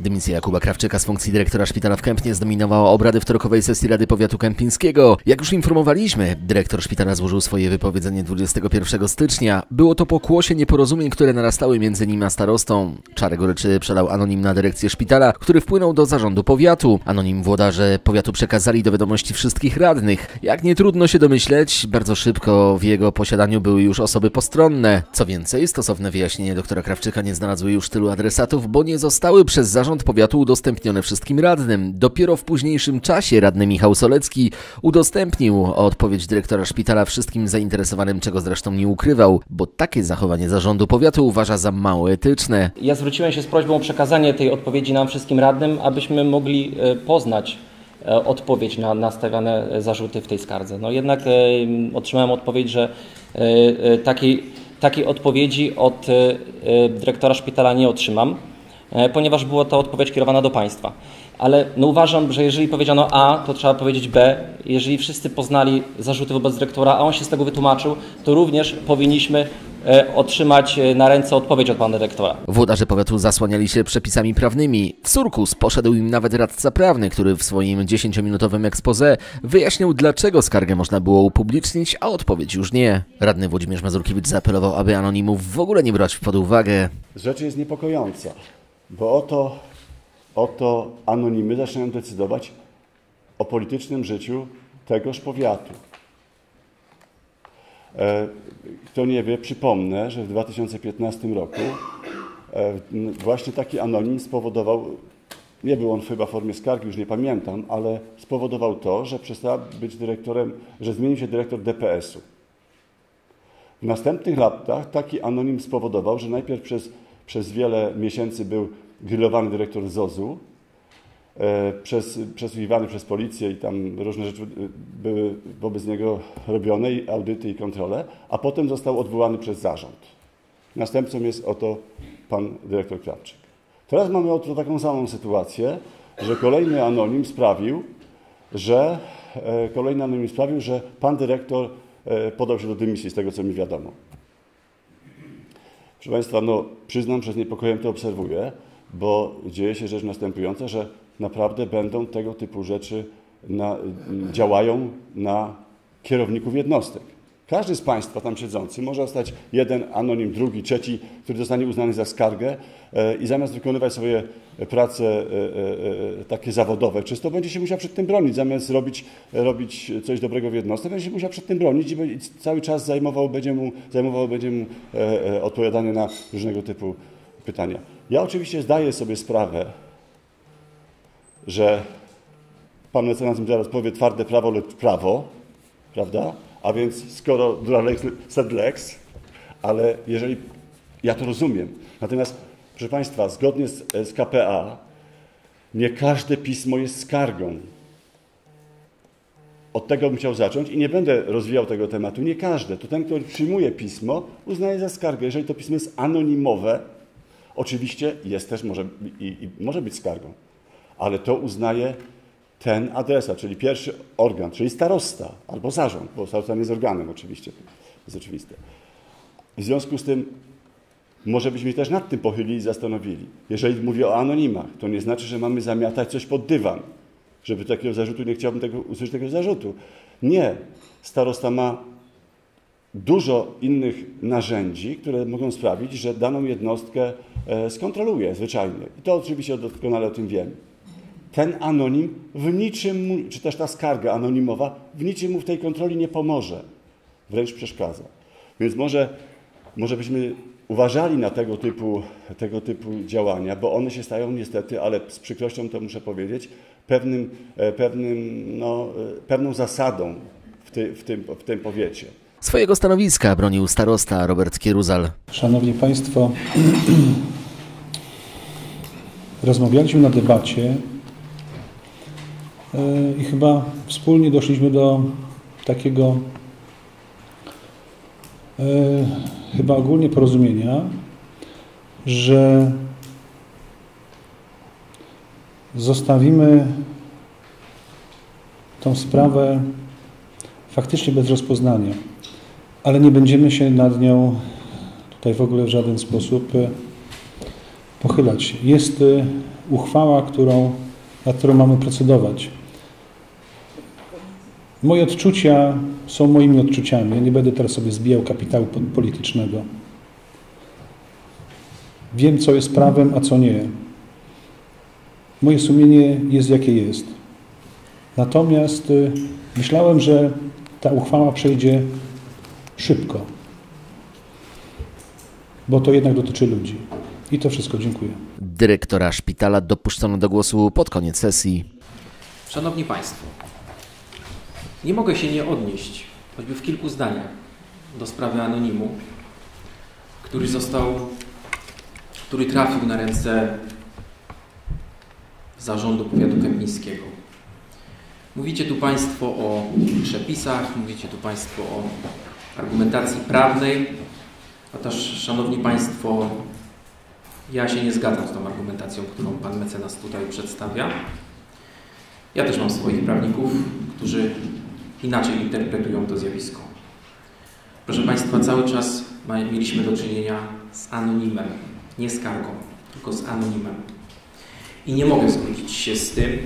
Dymisja Jakuba Krawczyka z funkcji dyrektora szpitala w Kępnie zdominowała obrady wtorkowej sesji Rady Powiatu Kępińskiego. Jak już informowaliśmy, dyrektor szpitala złożył swoje wypowiedzenie 21 stycznia. Było to pokłosie nieporozumień, które narastały między nim a starostą. Czarę goryczy przelał anonim na dyrekcję szpitala, który wpłynął do zarządu powiatu. Anonim włodarze powiatu przekazali do wiadomości wszystkich radnych. Jak nie trudno się domyśleć, bardzo szybko w jego posiadaniu były już osoby postronne. Co więcej, stosowne wyjaśnienie doktora Krawczyka nie znalazły już tylu adresatów, bo nie zostały przez zarząd zarząd powiatu udostępnione wszystkim radnym. Dopiero w późniejszym czasie radny Michał Solecki udostępnił odpowiedź dyrektora szpitala wszystkim zainteresowanym, czego zresztą nie ukrywał, bo takie zachowanie zarządu powiatu uważa za mało etyczne. Ja zwróciłem się z prośbą o przekazanie tej odpowiedzi nam wszystkim radnym, abyśmy mogli e, poznać e, odpowiedź na nastawiane zarzuty w tej skardze. No jednak e, otrzymałem odpowiedź, że takiej, takiej odpowiedzi od dyrektora szpitala nie otrzymam. E, ponieważ była to odpowiedź kierowana do państwa. Ale no uważam, że jeżeli powiedziano A, to trzeba powiedzieć B. Jeżeli wszyscy poznali zarzuty wobec dyrektora, a on się z tego wytłumaczył, to również powinniśmy e, otrzymać e, na ręce odpowiedź od pana dyrektora. Włodarze powiatu zasłaniali się przepisami prawnymi. W Surkus poszedł im nawet radca prawny, który w swoim 10-minutowym expose wyjaśnił, dlaczego skargę można było upublicznić, a odpowiedź już nie. Radny Włodzimierz Mazurkiewicz zaapelował, aby anonimów w ogóle nie brać pod uwagę. Rzecz jest niepokojąca bo oto, oto anonimy zaczynają decydować o politycznym życiu tegoż powiatu. E, kto nie wie, przypomnę, że w 2015 roku e, właśnie taki anonim spowodował, nie był on chyba w formie skargi, już nie pamiętam, ale spowodował to, że przestał być dyrektorem, że zmienił się dyrektor DPS-u. W następnych latach taki anonim spowodował, że najpierw przez przez wiele miesięcy był grillowany dyrektor ZOZ-u, e, przez, przesłuchiwany przez policję i tam różne rzeczy e, były wobec niego robione, i audyty i kontrole, a potem został odwołany przez zarząd. Następcą jest oto pan dyrektor Krawczyk. Teraz mamy oto taką samą sytuację, że kolejny anonim sprawił, że e, kolejny anonim sprawił, że pan dyrektor podał się do dymisji, z tego co mi wiadomo. Proszę Państwa, no, przyznam, że z niepokojem to obserwuję, bo dzieje się rzecz następująca, że naprawdę będą tego typu rzeczy na, działają na kierowników jednostek. Każdy z Państwa tam siedzący może zostać jeden anonim, drugi, trzeci, który zostanie uznany za skargę e, i zamiast wykonywać swoje prace e, e, takie zawodowe czysto, będzie się musiał przed tym bronić. Zamiast robić, robić coś dobrego w jednostce, będzie się musiał przed tym bronić i cały czas zajmował będzie mu, zajmował będzie mu odpowiadanie na różnego typu pytania. Ja oczywiście zdaję sobie sprawę, że pan mecenas mi zaraz powie twarde prawo, lecz prawo, prawda? A więc skoro dura lex sed lex, ale jeżeli ja to rozumiem. Natomiast, proszę Państwa, zgodnie z, z KPA nie każde pismo jest skargą. Od tego bym chciał zacząć i nie będę rozwijał tego tematu. Nie każde. To ten, który przyjmuje pismo, uznaje za skargę. Jeżeli to pismo jest anonimowe, oczywiście jest też, może, i, i może być skargą, ale to uznaje ten adresat, czyli pierwszy organ, czyli starosta albo zarząd, bo starosta nie jest organem oczywiście, jest oczywiste. W związku z tym może byśmy też nad tym pochylili i zastanowili. Jeżeli mówię o anonimach, to nie znaczy, że mamy zamiatać coś pod dywan, żeby takiego zarzutu, nie chciałbym tego, usłyszeć tego zarzutu. Nie. Starosta ma dużo innych narzędzi, które mogą sprawić, że daną jednostkę e, skontroluje zwyczajnie. I to oczywiście doskonale o tym wiemy ten anonim w niczym, czy też ta skarga anonimowa, w niczym mu w tej kontroli nie pomoże, wręcz przeszkadza. Więc może, może byśmy uważali na tego typu, tego typu działania, bo one się stają niestety, ale z przykrością to muszę powiedzieć, pewnym, e, pewnym, no, e, pewną zasadą w, ty, w, tym, w tym powiecie. Swojego stanowiska bronił starosta Robert Kieruzal. Szanowni Państwo, rozmawialiśmy na debacie I chyba wspólnie doszliśmy do takiego e, chyba ogólnie porozumienia, że zostawimy tą sprawę faktycznie bez rozpoznania. ale nie będziemy się nad nią tutaj w ogóle w żaden sposób e, pochylać. Jest e, uchwała, którą, nad którą mamy procedować. Moje odczucia są moimi odczuciami. Ja nie będę teraz sobie zbijał kapitału po- politycznego. Wiem, co jest prawem, a co nie. Moje sumienie jest jakie jest. Natomiast y, myślałem, że ta uchwała przejdzie szybko, bo to jednak dotyczy ludzi. I to wszystko. Dziękuję. Dyrektora szpitala dopuszczono do głosu pod koniec sesji. Szanowni Państwo, nie mogę się nie odnieść, choćby w kilku zdaniach, do sprawy anonimu, który został, który trafił na ręce zarządu powiatu kępińskiego. Mówicie tu Państwo o przepisach, mówicie tu Państwo o argumentacji prawnej, a też, Szanowni Państwo, ja się nie zgadzam z tą argumentacją, którą Pan mecenas tutaj przedstawia. Ja też mam swoich prawników, którzy inaczej interpretują to zjawisko. Proszę Państwa, cały czas mieliśmy do czynienia z anonimem, nie skargą, tylko z anonimem. I nie mogę zgodzić się z tym,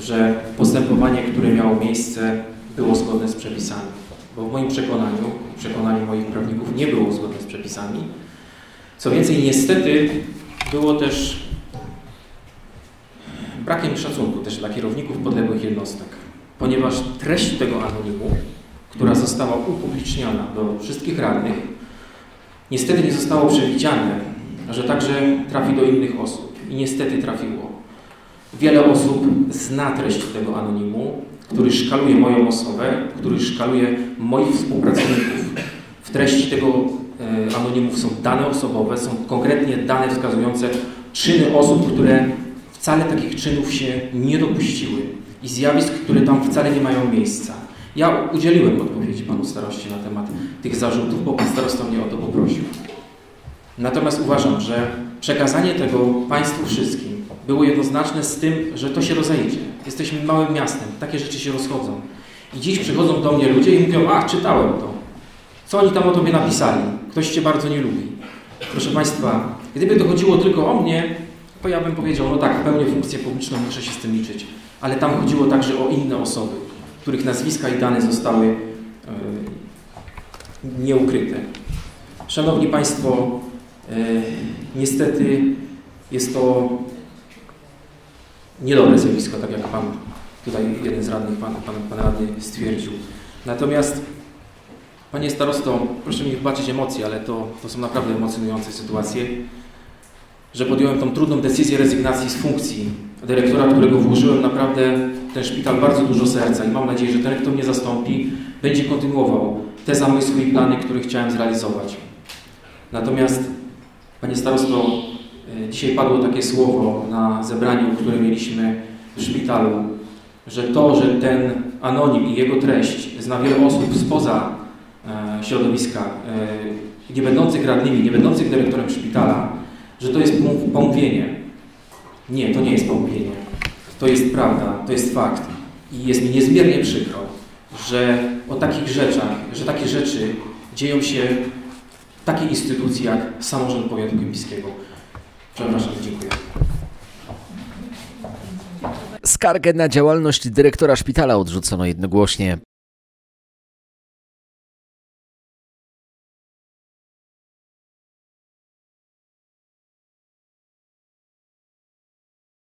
że postępowanie, które miało miejsce, było zgodne z przepisami. Bo w moim przekonaniu, w przekonaniu moich prawników, nie było zgodne z przepisami. Co więcej, niestety było też brakiem szacunku też dla kierowników podległych jednostek, ponieważ treść tego anonimu, która została upubliczniona do wszystkich radnych, niestety nie zostało przewidziane, że także trafi do innych osób. I niestety trafiło. Wiele osób zna treść tego anonimu, który szkaluje moją osobę, który szkaluje moich współpracowników. W treści tego e, anonimu są dane osobowe, są konkretnie dane wskazujące czyny osób, które wcale takich czynów się nie dopuściły i zjawisk, które tam wcale nie mają miejsca. Ja udzieliłem odpowiedzi panu staroście na temat tych zarzutów, bo pan starosta mnie o to poprosił. Natomiast uważam, że przekazanie tego państwu wszystkim było jednoznaczne z tym, że to się rozejdzie. Jesteśmy małym miastem, takie rzeczy się rozchodzą. I dziś przychodzą do mnie ludzie i mówią, a czytałem to. Co oni tam o tobie napisali? Ktoś cię bardzo nie lubi. Proszę Państwa, gdyby to chodziło tylko o mnie, to ja bym powiedział, no tak, pełnię funkcję publiczną, muszę się z tym liczyć. Ale tam chodziło także o inne osoby, których nazwiska i dane zostały e, nieukryte. Szanowni Państwo, e, niestety jest to niedobre zjawisko, tak jak Pan tutaj, jeden z radnych, Pan, pan, pan stwierdził. Natomiast Panie starosto, proszę mi wybaczyć emocje, ale to, to są naprawdę emocjonujące sytuacje, że podjąłem tą trudną decyzję rezygnacji z funkcji dyrektora, którego włożyłem naprawdę ten szpital bardzo dużo serca i mam nadzieję, że ten, kto mnie zastąpi, będzie kontynuował te zamysły i plany, które chciałem zrealizować. Natomiast, Panie starosto, e, dzisiaj padło takie słowo na zebraniu, które mieliśmy w szpitalu, że to, że ten anonim i jego treść zna wiele osób spoza środowiska, e, nie będących radnymi, nie będących dyrektorem szpitala, że to jest pom- pomówienie. Nie, to nie jest pomówienie. To jest prawda, to jest fakt. I jest mi niezmiernie przykro, że o takich rzeczach, że takie rzeczy dzieją się w takiej instytucji jak samorząd powiatu kępińskiego. Przepraszam, dziękuję. Skargę na działalność dyrektora szpitala odrzucono jednogłośnie.